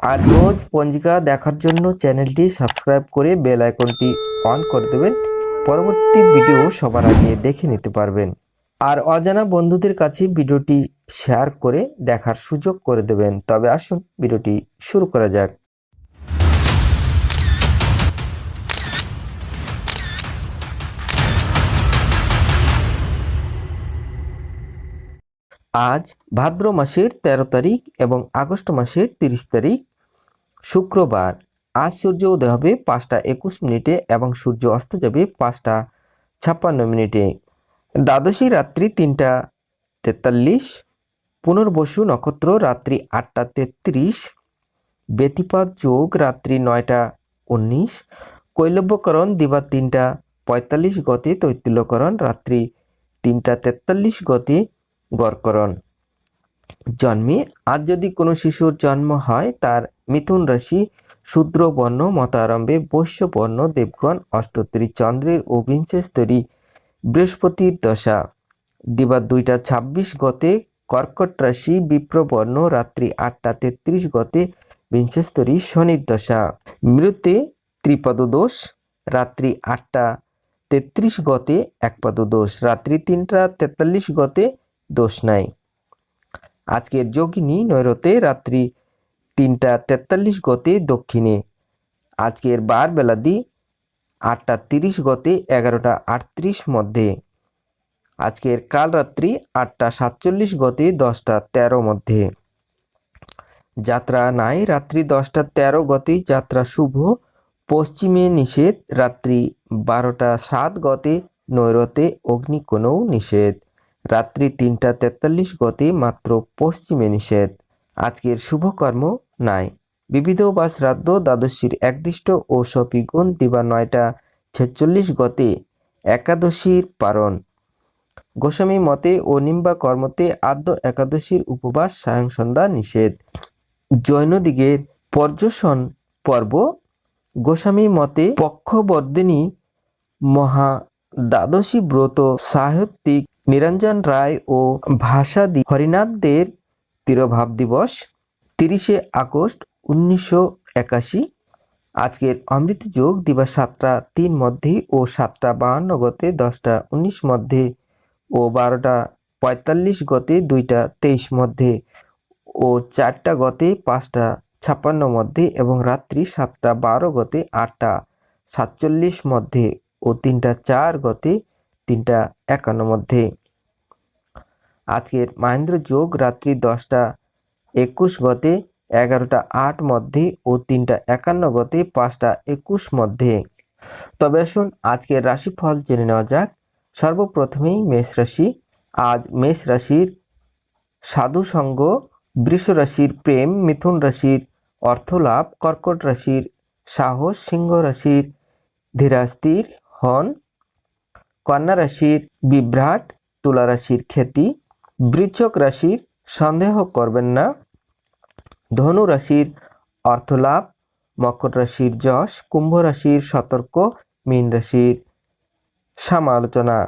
আর রোজ পঞ্জিকা দেখার জন্য চ্যানেলটি সাবস্ক্রাইব করে বেল আইকনটি অন করে দেবেন। পরবর্তী ভিডিও সবার আগে দেখে নিতে পারবেন। আর অজানা বন্ধুদের কাছে ভিডিওটি শেয়ার করে দেখার সুযোগ করে দেবেন। তবে আসুন ভিডিওটি শুরু করা যাক। আজ ভাদ্র মাসের ১৩ তারিখ এবং আগস্ট মাসের তিরিশ তারিখ। শুক্রবার। আজ সূর্য উদয় হবে পাঁচটা একুশ মিনিটে এবং সূর্য অস্ত যাবে পাঁচটা ছাপ্পান্ন মিনিটে। দ্বাদশী রাত্রি তিনটা তেতাল্লিশ, পুনর্বসু নক্ষত্র রাত্রি আটটা তেত্রিশ ব্যতিপাত যোগ রাত্রি নয়টা উনিশ, কৈলব্যকরণ দিবা তিনটা পঁয়তাল্লিশ গতে তৈতিল্যকরণ রাত্রি তিনটা তেতাল্লিশ গতে গড়করণ। জন্মে। আজ যদি কোনো শিশুর জন্ম হয়, তার মিথুন রাশি শূদ্র বর্ণ মতারম্ভে বৈশ্য বর্ণ দেবগণ অষ্টত্রী চন্দ্রের ও বিংশস্তরী বৃহস্পতির দশা। দিবা দুইটা ছাব্বিশ গতে কর্কট রাশি বিপ্রবর্ণ রাত্রি আটটা তেত্রিশ গতে বিংশস্তরী শনির দশা। মৃতে ত্রিপদ দোষ রাত্রি আটটা তেত্রিশ গতে একপদ দোষ, রাত্রি তিনটা তেতাল্লিশ গতে দোষ নাই। আজকের যোগিনী নৈরতে রাত্রি তিনটা তেতাল্লিশ গতে দক্ষিণে। আজকের বার বেলাদি আটটা তিরিশ গতে এগারোটা আটত্রিশ মধ্যে। আজকের কাল রাত্রি আটটা সাতচল্লিশ গতে দশটা তেরো মধ্যে। যাত্রা নাই রাত্রি দশটা তেরো গতে যাত্রা শুভ। পশ্চিমে নিষেধ, রাত্রি বারোটা সাত গতে নৈরতে অগ্নিকোণও নিষেধ। রাত্রি তিনটা তেতাল্লিশ গতে মাত্র পশ্চিমে নিষেধ। আজকের শুভকর্ম নাই। বিবিধ বা শ্রাদ্ধ দ্বাদশীর একদিষ্ট ও সপিগুণ দিবা নয়টা ছেচল্লিশ গতে একাদশীর পারণ। গোস্বামী মতে ও নিম্বা কর্মতে আদ্য একাদশীর উপবাস সায়ং সন্ধ্যা নিষেধ। জৈনদিগের পর্যসন পর্ব। গোস্বামী মতে পক্ষবর্ধিনী মহা দ্বাদশী ব্রত সাহিত্যিক নিরঞ্জন রায় ও ভাষাদি হরিনাথদের তিরোভাব দিবস, তিরিশে আগস্ট উনিশশো একাশি। আজকের অমৃত যোগ দিবস সাতটা তিন মধ্যে ও সাতটা বাহান্ন গতে দশটা উনিশ মধ্যে ও বারোটা পঁয়তাল্লিশ গতে দুইটা তেইশ মধ্যে ও চারটা গতে পাঁচটা ছাপ্পান্ন মধ্যে এবং রাত্রি সাতটা বারো গতে আটটা সাতচল্লিশ মধ্যে ও তিনটা চার গতে তিনটা একান্ন মধ্যে। আজকের মাহেন্দ্র যোগ রাত্রি দশটা একুশ গতে এগারোটা আট মধ্যে ও তিনটা একান্ন গতে পাঁচটা একুশ মধ্যে। তবে আসুন আজকের রাশিফল জেনে নেওয়া যাক। সর্বপ্রথমেই মেষ রাশি। আজ মেষ রাশির সাধু সঙ্গ, বৃষ রাশির প্রেম, মিথুন রাশির অর্থলাভ, কর্কট রাশির সাহস, সিংহ রাশির ধীরাস্থির হন। কন্যা রাশির বিভ্রাট, তুলা রাশির খ্যাতি বৃচ্ছক রাশির সন্দেহ করবেন না। ধনু রাশির অর্থলাভ, মকর রাশির যশ, কুম্ভ রাশির সতর্ক, মীন রাশির সমালোচনা।